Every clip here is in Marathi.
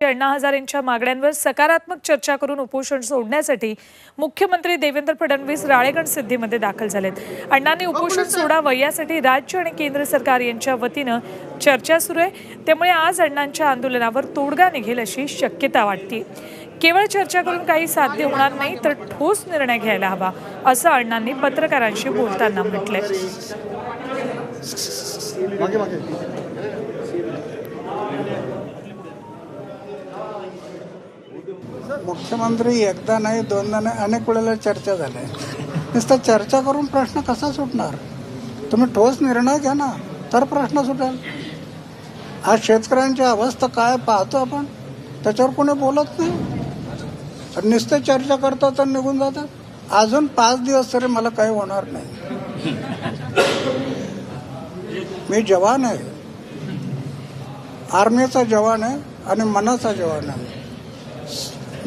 अण्णा हजारेंच्या मागण्यांवर सकारात्मक चर्चा करून उपोषण सोडण्यासाठी मुख्यमंत्री देवेंद्र फडणवीस राळेगण सिद्धीमध्ये दाखल झालेत. अण्णांनी उपोषण सोडावं यासाठी राज्य आणि केंद्र सरकार यांच्या वतीनं चर्चा सुरू आहे. त्यामुळे आज अण्णांच्या आंदोलनावर तोडगा निघेल अशी शक्यता वाटते. केवळ चर्चा करून काही साध्य होणार नाही तर ठोस निर्णय घ्यायला हवा असं अण्णांनी पत्रकारांशी बोलताना म्हटलंय. मुख्यमंत्री एकदा नाही दोनदा नाही अनेक वेळेला चर्चा झाल्या नुसतं चर्चा करून प्रश्न कसा सुटणार? तुम्ही ठोस निर्णय घ्या ना तर प्रश्न सुटेल. आज शेतकऱ्यांची अवस्था काय पाहतो आपण? त्याच्यावर कोणी बोलत नाही. तर नुसतं चर्चा करतात तर निघून जातात. अजून पाच दिवस तरी मला काही होणार नाही. मी जवान आहे. आर्मीचा जवान आहे आणि मनाचा जवान आहे.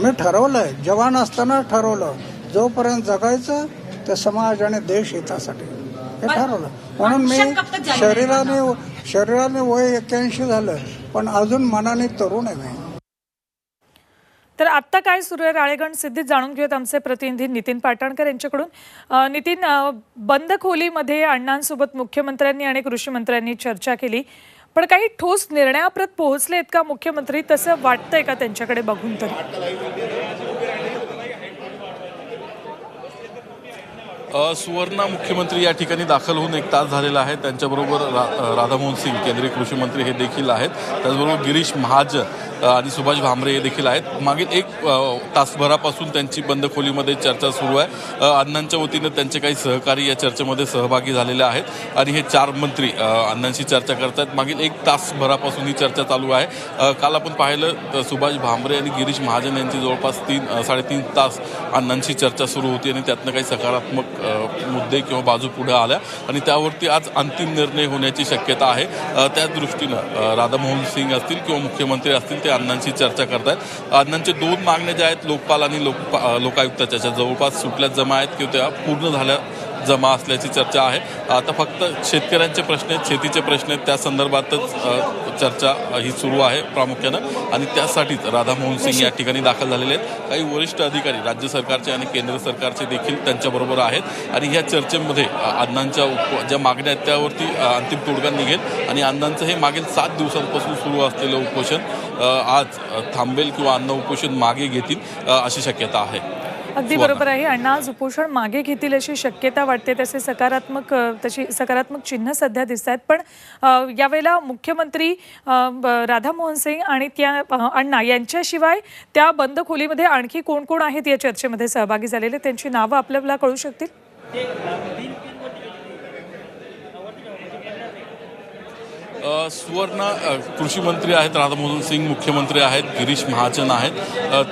मी ठरवलंय जवान असताना ठरवलं. जोपर्यंत जगायचं ते समाज आणि देश हितासाठी. हे ठरवलं. म्हणून मी शरीराने शरीराने वय एक्क्याऐंशी झालं पण अजून मनाने तरुण आहे मी. तर आत्ता काय सुरू आहे राळेगण? सिद्धीत जाणून घेऊयात आमचे प्रतिनिधी नितीन पाटणकर यांच्याकडून. नितीन बंद खोलीमध्ये अण्णांसोबत मुख्यमंत्र्यांनी आणि कृषी मंत्र्यांनी चर्चा केली. पण काही ठोस निर्णयाप्रत आहेत का मुख्यमंत्री? तसं वाटतंय का त्यांच्याकडे बघून तरी? सुवर्णा मुख्यमंत्री या ठिकाणी दाखल होऊन एक तास झालेला आहे. त्यांच्याबरोबर रा राधामोहन सिंग केंद्रीय कृषी मंत्री हे देखील आहेत. त्याचबरोबर गिरीश महाजन आणि सुभाष भामरे हे देखील आहेत. मागील एक तासभरापासून त्यांची बंद खोलीमध्ये चर्चा सुरू आहे. अण्णांच्या वतीनं त्यांचे काही सहकारी या चर्चेमध्ये सहभागी झालेले आहेत आणि हे चार मंत्री अण्णांशी चर्चा करतात मागील एक तासभरापासून ही चर्चा चालू आहे. काल आपण पाहिलं तर सुभाष भामरे आणि गिरीश महाजन यांची जवळपास तीन साडेतीन तास अण्णांशी चर्चा सुरू होती आणि त्यातनं काही सकारात्मक मुद्दे किंवा बाजू पुढे आल्या आणि त्यावरती आज अंतिम निर्णय होण्याची शक्यता आहे. त्या दृष्टीनं राधामोहन सिंग असतील किंवा मुख्यमंत्री असतील ते अण्णांशी चर्चा करतायत. अण्णांचे दोन मागण्या ज्या आहेत लोकपाल आणि लोक लोकायुक्ताच्या जवळपास सुटल्यात जमा आहेत किंवा त्या पूर्ण झाल्या जमा असल्याची चर्चा आहे. आता फक्त शेतकऱ्यांचे प्रश्न आहेत शेतीचे प्रश्न आहेत. त्या संदर्भातच चर्चा ही सुरू आहे प्रामुख्यानं. आणि त्यासाठीच राधामोहन सिंग या ठिकाणी दाखल झालेले आहेत. काही वरिष्ठ अधिकारी राज्य सरकारचे आणि केंद्र सरकारचे देखील त्यांच्याबरोबर आहेत. आणि या चर्चेमध्ये अण्णांच्या उप ज्या मागण्या आहेत त्यावरती अंतिम तोडगा निघेल. आणि अण्णांचं हे मागील सात दिवसांपासून सुरू असलेलं उपोषण आज थांबेल किंवा अन्न उपोषण मागे घेतील अशी शक्यता आहे. अगदी बरोबर आहे. अण्णा आज उपोषण मागे घेतील अशी शक्यता वाटते. तसे सकारात्मक तशी सकारात्मक चिन्ह सध्या दिसत आहेत पण यावेळेला मुख्यमंत्री राधामोहन सिंग आणि त्या अण्णा यांच्याशिवाय त्या बंद खोलीमध्ये आणखी कोण कोण आहेत या चर्चेमध्ये सहभागी झालेले? त्यांची नावं आपल्याला कळू शकतील? सुवर्ण कृषी मंत्री आहेत राधामोहन सिंग मुख्यमंत्री आहेत गिरीश महाजन आहेत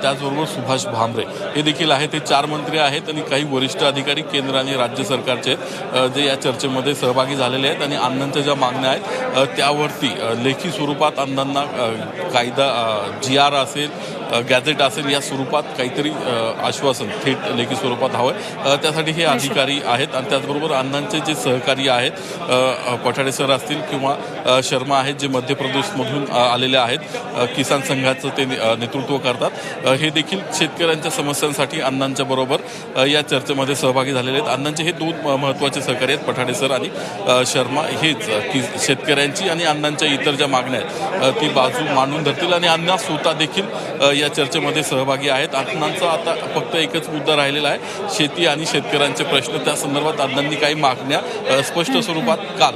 त्याचबरोबर सुभाष भामरे. हे देखील आहेत ते चार मंत्री आहेत आणि काही वरिष्ठ अधिकारी केंद्र आणि राज्य सरकारचे आहेत. जे या चर्चेमध्ये सहभागी झालेले आहेत आणि अण्णांच्या ज्या मागण्या आहेत त्यावरती लेखी स्वरूपात अण्णांना कायदा जी आर असेल गॅझेट असेल या स्वरूपात काहीतरी आश्वासन थेट लेखी स्वरूपात हवं आहे त्यासाठी हे अधिकारी आहेत आणि त्याचबरोबर अण्णांचे जे सहकारी आहेत पठाडे सर असतील किंवा शर्मा आहेत जे मध्य प्रदेशमधून आलेले आहेत किसान संघाचं ते नेतृत्व करतात. हे देखील शेतकऱ्यांच्या समस्यांसाठी अण्णांच्या बरोबर या चर्चेमध्ये सहभागी झालेले आहेत. अण्णांचे हे दोन महत्त्वाचे सहकारी आहेत पठाडे सर आणि शर्मा. हेच की शेतकऱ्यांची आणि अण्णांच्या इतर ज्या मागण्या आहेत ती बाजू मांडून धरतील आणि अण्णा स्वतः देखील या चर्चेमध्ये सहभागी आहेत. अण्णांचा आता फक्त एकच मुद्दा राहिलेला आहे. शेती आणि शेतकऱ्यांचे प्रश्न. त्या संदर्भात अण्णांनी काही मागण्या स्पष्ट स्वरूपात काल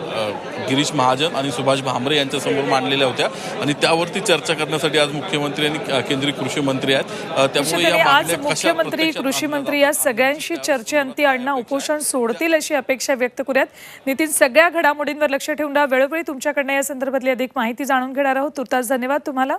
गिरीश महाजन आणि सुभाष भामरे यांच्यासमोर मांडलेल्या होत्या. आणि त्यावरती चर्चा करण्यासाठी आज मुख्यमंत्री आणि केंद्रीय कृषी मंत्री आहेत. त्यामुळे आज मुख्यमंत्री कृषी मंत्री या सगळ्यांशी चर्चेअंती अण्णा उपोषण सोडतील अशी अपेक्षा व्यक्त करूयात. नितीन सगळ्या घडामोडींवर लक्ष ठेवून वेळोवेळी तुमच्याकडनं या संदर्भातली अधिक माहिती जाणून घेणार आहोत. तुर्तास धन्यवाद तुम्हाला.